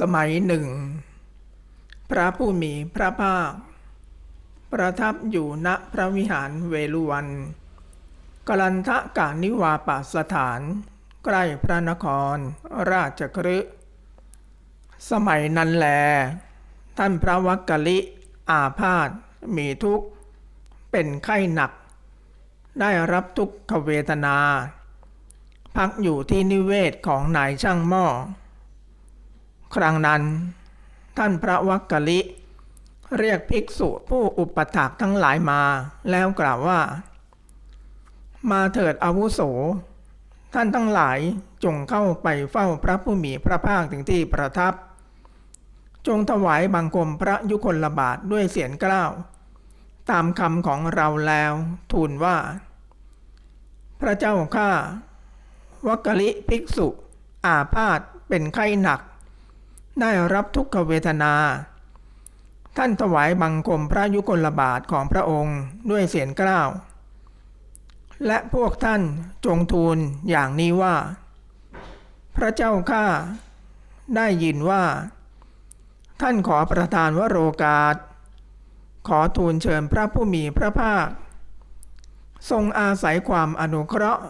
สมัยหนึ่ง พระผู้มีพระภาค ประทับอยู่ณพระวิหารเวลุวันกลันทะกานิวาปสถาน ใกล้พระนครราชคฤห์สมัยนั้นแล ท่านพระวักกะลิ อาพาธมีทุกข์ เป็นไข้หนัก ได้รับทุกขเวทนา พักอยู่ที่นิเวศของนายช่างหม้อ ครั้งนั้น ท่านพระวักกะลิ เรียกภิกษุผู้อุปถากทั้งหลายมาแล้วกล่าวว่า มาเถิดอาวุโส ท่านทั้งหลายจงเข้าไปเฝ้าพระผู้มีพระภาคถึงที่ประทับ จงถวายบังคมพระยุคลบาทด้วยเสียงกล้าว ตามคำของเราแล้วทูลว่า พระเจ้าข้าวักกะลิภิกษุอาพาธเป็นไข้หนัก ได้รับทุกขเวทนา ท่านถวายบังคมพระยุคลบาทของพระองค์ด้วยเสียงกล้าว และพวกท่านจงทูลอย่างนี้ว่า พระเจ้าข้าได้ยินว่า ท่านขอประทานวโรกาส ขอทูลเชิญพระผู้มีพระภาค ทรงอาศัยความอนุเคราะห์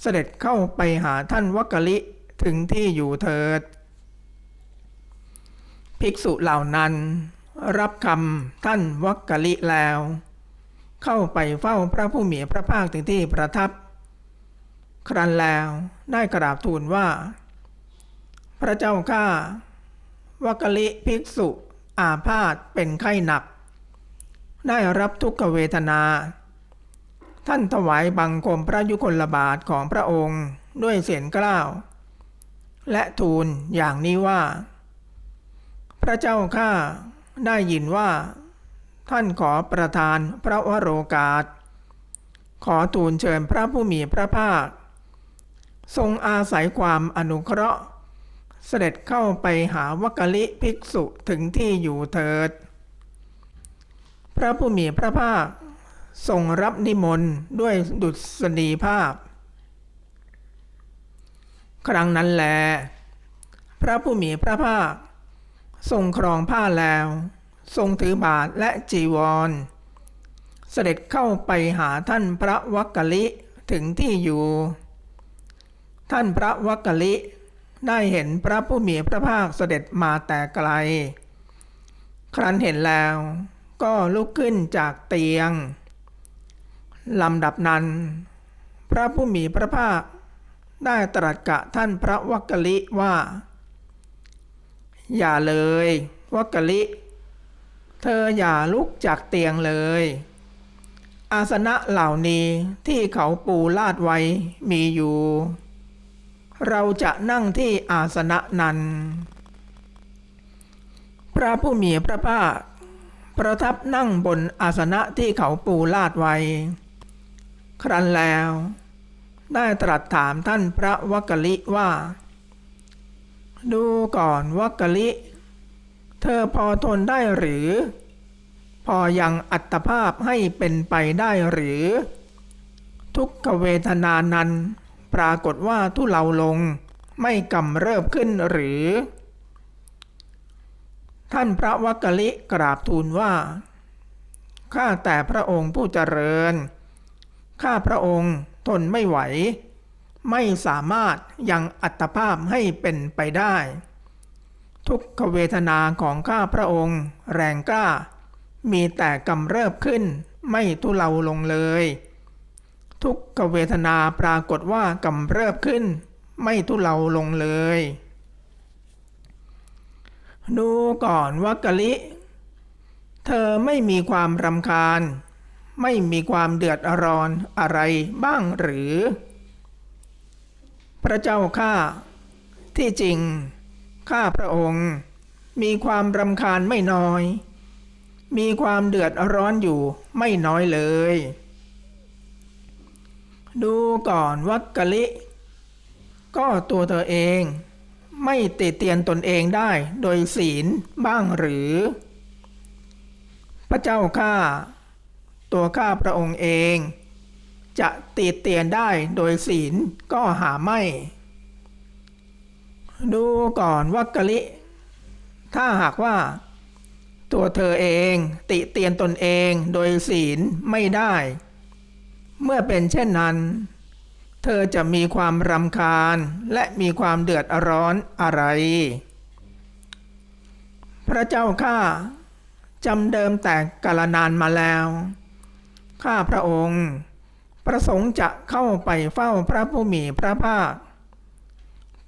เสด็จเข้าไปหาท่านวักกะลิถึงที่อยู่เถิด ภิกษุเหล่านั้น รับคำท่านวักกะลิแล้ว เข้าไปเฝ้าพระผู้มีพระภาคถึงที่ประทับ ครั้นแล้วได้กราบทูลว่า พระเจ้าข้าวักกะลิภิกษุอาพาธเป็นไข้หนัก ได้รับทุกขเวทนา ท่านถวายบังคมพระยุคลบาทของพระองค์ด้วยเสียงกล้าว และทูลอย่างนี้ว่า พระเจ้าข้าได้ยินว่า ท่านขอประทานพระวโรกาส ขอทูลเชิญพระผู้มีพระภาค ทรงอาศัยความอนุเคราะห์ เสด็จเข้าไปหาวักกะลิภิกษุถึงที่อยู่เถิด พระผู้มีพระภาคทรงรับนิมนต์ด้วยดุษฎีภาพ ครั้งนั้นแล พระผู้มีพระภาค ทรงครองผ้าแล้ว ทรงถือบาทและจีวร เสด็จเข้าไปหาท่านพระวักกะลิถึงที่อยู่ ท่านพระวักกะลิได้เห็นพระผู้มีพระภาคเสด็จมาแต่ไกล ครั้นเห็นแล้วก็ลุกขึ้นจากเตียงลำดับนั้น พระผู้มีพระภาคได้ตรัสกะท่านพระวักกะลิว่า อย่าเลยวักกะลิ เธออย่าลุกจากเตียงเลย อาสนะเหล่านี้ที่เขาปูลาดไว้มีอยู่ เราจะนั่งที่อาสนะนั้น พระผู้มีพระภาคประทับนั่งบนอาสนะที่เขาปูลาดไว้ ครั้นแล้ว ได้ตรัสถามท่านพระวักกะลิว่า ดูก่อนวักกะลิ เธอพอทนได้หรือ พอยังอัตภาพให้เป็นไปได้หรือ ทุกขเวทนานั้น ปรากฏว่าทุเลาลงไม่กำเริบขึ้นหรือ ท่านพระวักกะลิกราบทูลว่า ข้าแต่พระองค์ผู้เจริญ ข้าพระองค์ทนไม่ไหว ไม่สามารถยังอัตภาพให้เป็นไปได้ ทุกขเวทนาของข้าพระองค์ แรงกล้า มีแต่กำเริบขึ้นไม่ทุเลาลงเลย ทุกขเวทนาปรากฏว่ากำเริบขึ้น ไม่ทุเลาลงเลย ดูก่อนวักกะลิ เธอไม่มีความรำคาญ ไม่มีความเดือดร้อนอะไรบ้างหรือ พระเจ้าข้าที่จริง ข้าพระองค์ มีความรำคาญไม่น้อย มีความเดือดร้อนอยู่ไม่น้อยเลย ดูก่อนวักกะลิ ก็ตัวเธอเอง ไม่ติเตียนตนเองได้โดยศีลบ้างหรือ พระเจ้าข้าตัวข้าพระองค์เอง จะติเตียนได้โดยศีลก็หาไม่ ดูก่อนวักกะลิ ถ้าหากว่า ตัวเธอเองติเตียนตนเองโดยศีลไม่ได้ เมื่อเป็นเช่นนั้น เธอจะมีความรำคาญและมีความเดือดร้อนอะไร พระเจ้าข้าจำเดิมแต่กาลนานมาแล้ว ข้าพระองค์ ประสงค์จะเข้าไปเฝ้าพระผู้มีพระภาค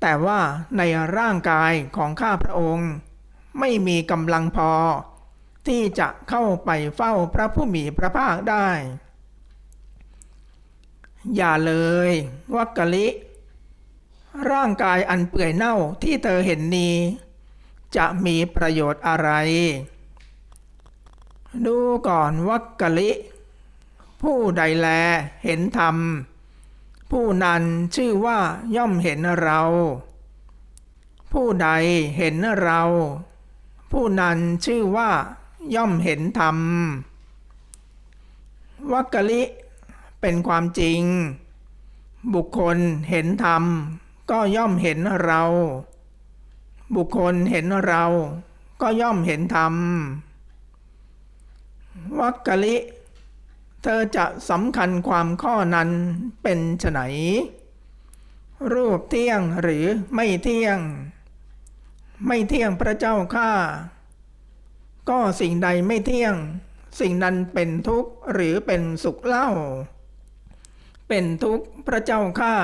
แต่ว่าในร่างกายของข้าพระองค์ ไม่มีกำลังพอ ที่จะเข้าไปเฝ้าพระผู้มีพระภาคได้ อย่าเลยวักกะลิ ร่างกายอันเปื่อยเน่าที่เธอเห็นนี้ จะมีประโยชน์อะไร ดูก่อนวักกะลิ ผู้ใดแลเห็นธรรม ผู้นั้นชื่อว่าย่อมเห็นเรา ผู้ใดเห็นเรา ผู้นั้นชื่อว่าย่อมเห็นธรรมวักกะลิ เป็นความจริง บุคคลเห็นธรรม ก็ย่อมเห็นเรา บุคคลเห็นเรา ก็ย่อมเห็นธรรมวักกะลิ เธอจะสำคัญความข้อนั้นเป็นไฉนรูปเที่ยงหรือไม่เที่ยง ไม่เที่ยงพระเจ้าข้าก็สิ่งใดไม่เที่ยง สิ่งนั้นเป็นทุกข์หรือเป็นสุขเล่า เป็นทุกข์พระเจ้าข้า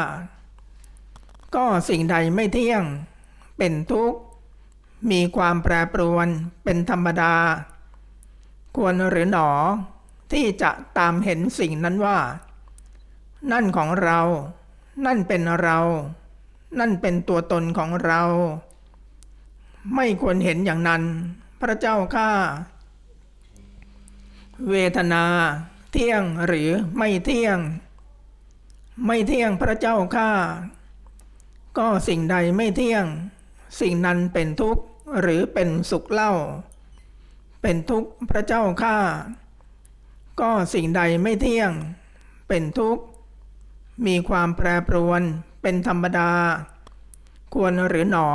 ก็สิ่งใดไม่เที่ยง เป็นทุกข์ มีความแปรปรวนเป็นธรรมดา ควรหรือหนอ ที่จะตามเห็นสิ่งนั้นว่า นั่นของเรา นั่นเป็นเรา นั่นเป็นตัวตนของเรา ไม่ควรเห็นอย่างนั้น พระเจ้าข้าเวทนา เที่ยงหรือไม่เที่ยง ไม่เที่ยงพระเจ้าข้าก็สิ่งใดไม่เที่ยง สิ่งนั้นเป็นทุกข์หรือเป็นสุขเล่า เป็นทุกข์พระเจ้าข้า ก็สิ่งใดไม่เที่ยง เป็นทุกข์ มีความแปรปรวนเป็นธรรมดา ควรหรือหนอ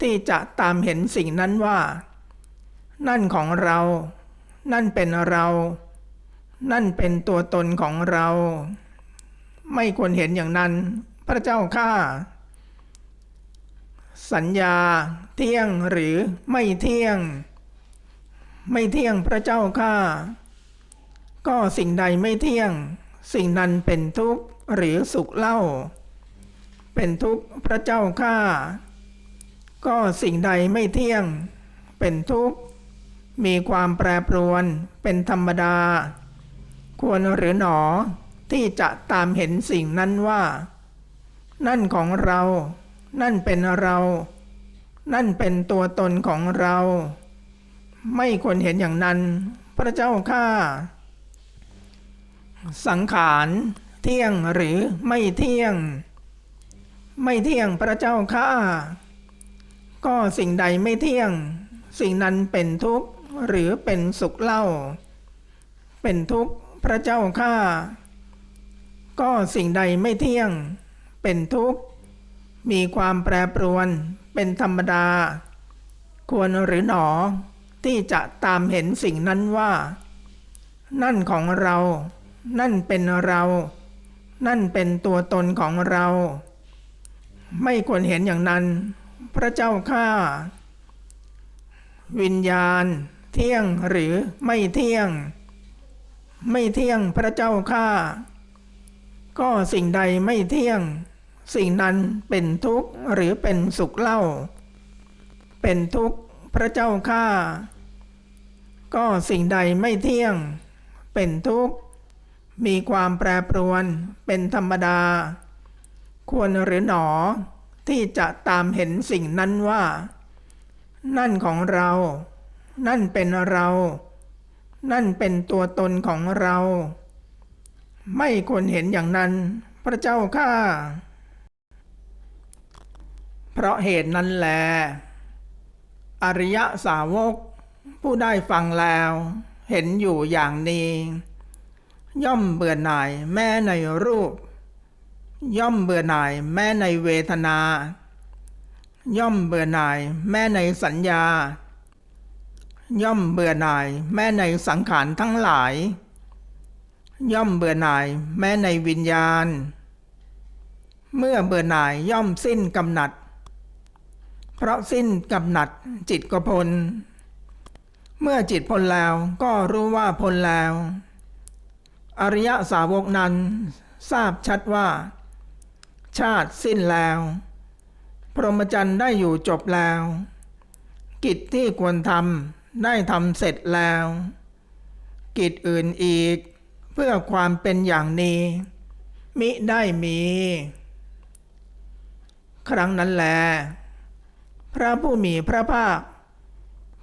ที่จะตามเห็นสิ่งนั้นว่า นั่นของเรา นั่นเป็นเรา นั่นเป็นตัวตนของเรา ไม่ควรเห็นอย่างนั้น พระเจ้าข้าสัญญาเที่ยงหรือไม่เที่ยง ไม่เที่ยงพระเจ้าข้า ก็สิ่งใดไม่เที่ยง สิ่งนั้นเป็นทุกข์หรือสุขเล่า เป็นทุกข์พระเจ้าข้าก็สิ่งใดไม่เที่ยง เป็นทุกข์ มีความแปรปรวนเป็นธรรมดา ควรหรือหนอที่จะตามเห็นสิ่งนั้นว่า นั่นของเรา นั่นเป็นเรา นั่นเป็นตัวตนของเรา ไม่ควรเห็นอย่างนั้น พระเจ้าข้า สังขารเที่ยงหรือไม่เที่ยง ไม่เที่ยงพระเจ้าข้าก็สิ่งใดไม่เที่ยง สิ่งนั้นเป็นทุกข์หรือเป็นสุขเล่า เป็นทุกข์พระเจ้าข้าก็สิ่งใดไม่เที่ยง เป็นทุกข์มีความแปรปรวนเป็นธรรมดา ควรหรือหนอที่จะตามเห็นสิ่งนั้นว่า นั่นของเรา นั่นเป็นเรา นั่นเป็นตัวตนของเรา ไม่ควรเห็นอย่างนั้น พระเจ้าข้าวิญญาณ เที่ยงหรือไม่เที่ยง ไม่เที่ยงพระเจ้าข้าก็สิ่งใดไม่เที่ยง สิ่งนั้นเป็นทุกข์หรือเป็นสุขเล่า เป็นทุกข์พระเจ้าข้าก็สิ่งใดไม่เที่ยง เป็นทุกข์ มีความแปรปรวนเป็นธรรมดา ควรหรือหนอที่จะตามเห็นสิ่งนั้นว่า นั่นของเรา นั่นเป็นเรา นั่นเป็นตัวตนของเรา ไม่ควรเห็นอย่างนั้น พระเจ้าข้าเพราะเหตุนั้นแล อริยสาวกผู้ได้ฟังแล้ว เห็นอยู่อย่างนี้ ย่อมเบื่อหน่ายแม้ในรูป ย่อมเบื่อหน่ายแม้ในเวทนา ย่อมเบื่อหน่ายแม้ในสัญญา ย่อมเบื่อหน่ายแม้ในสังขารทั้งหลาย ย่อมเบื่อหน่ายแม้ในวิญญาณ เมื่อเบื่อหน่ายย่อมสิ้นกำหนัด เพราะสิ้นกำหนัดจิตก็พ้นเมื่อจิตพ้นแล้วก็รู้ว่าพ้นแล้ว อริยสาวกนั้น ทราบชัดว่า ชาติสิ้นแล้ว พรหมจรรย์ได้อยู่จบแล้ว กิจที่ควรทำได้ทำเสร็จแล้ว กิจอื่นอีก เพื่อความเป็นอย่างนี้ มิได้มี ครั้งนั้นแล พระผู้มีพระภาค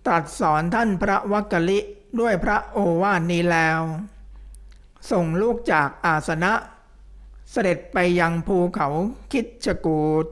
ตรัสสอนท่านพระวักกลิด้วยพระโอวาทนี้แล้ว ส่งลูกจากอาสนะ เสด็จไปยังภูเขาคิดชกูด